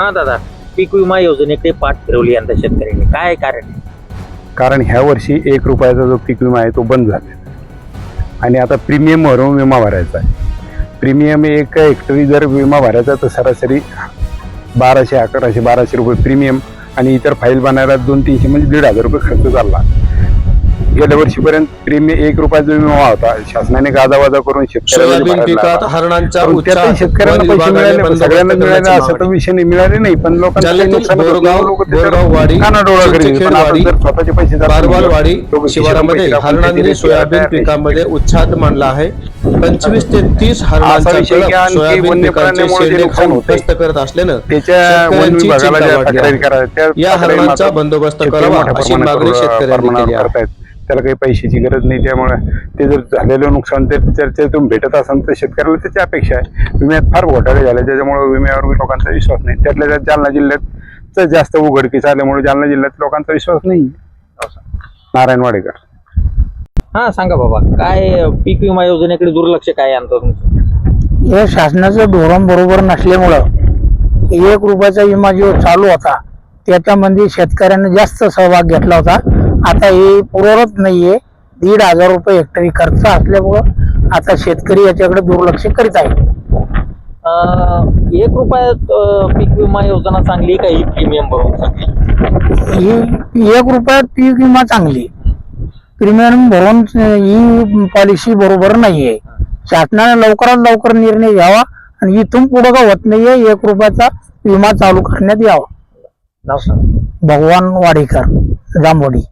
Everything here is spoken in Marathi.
हा दादा. पीक विमा योजनेकडे पाठ फिरवली यंदा शेतकऱ्यांनी. काय कारण? आहे? कारण ह्या वर्षी एक रुपयाचा जो पीक विमा आहे तो बंद झाला आणि आता प्रीमियम भरून विमा भरायचा आहे. प्रीमियम एक हेक्टरी जर विमा भरायचा तर सरासरी बाराशे अकराशे बाराशे रुपये प्रीमियम आणि इतर फाईल बनायला दोन तीनशे म्हणजे दीड हजार रुपये खर्च चालला. गेल्या वर्षीपर्यंत प्रीमियम एक रुपयाचा विमा होता. शासनाने गाजावाजा करून शेतकऱ्यांना वन पैसे मिळाले सगळ्यांना मिळाले असं तर. विषय नाही मिळाले नाही पण स्वतःचे पैसे शिवारामध्ये हरणांनी सोयाबीन. पिकामध्ये उच्छाद मांडला आहे. पंचवीस ते तीस हरणांचा सोयाबीन पिकांचे शेंडे खाऊन करत असल्यानं त्याच्या शेतकऱ्यांची चिंता वाढली आहे. या हरणांचा बंदोबस्त करावा अशी मागणी शेतकऱ्यांनी केली आहे. त्याला काही पैशाची गरज नाही त्यामुळे ते जर झालेलं नुकसान ते चर्चेतून भेटत असेल तर शेतकऱ्याला त्याची अपेक्षा आहे. विम्यात फार घोटाळे झाले त्याच्यामुळे विम्यावर लोकांचा विश्वास नाही. त्यातल्या त्यात जालना जिल्ह्यात तर जास्त उघडकीस आल्यामुळे जालना जिल्ह्यात लोकांचा विश्वास नाही. नारायण वाडेकर हा सांगा बाबा काय पीक विमा योजनेकडे दुर्लक्ष काय आणतं तुमचं? हे शासनाचं धोरण बरोबर नसल्यामुळं एक रुपयाचा विमा जो चालू होता त्याच्यामध्ये शेतकऱ्यांनी जास्त सहभाग घेतला होता. आता हे पुरवत नाहीये. दीड हजार रुपये हेक्टरी खर्च असल्यामुळं आता शेतकरी याच्याकडे दुर्लक्ष करीत आहे एक रुपयात पीक विमा योजना चांगली का ही प्रीमियम भरून चांगली? ही एक रुपयात पीक विमा चांगली प्रीमियम भरून ही पॉलिसी बरोबर नाहीये. शासनाने लवकरात लवकर निर्णय घ्यावा आणि इथून पुढं का होत नाहीये एक रुपयाचा विमा चालू करण्यात यावा. नाव सांगा. भगवान वाडेकर जांभोडी.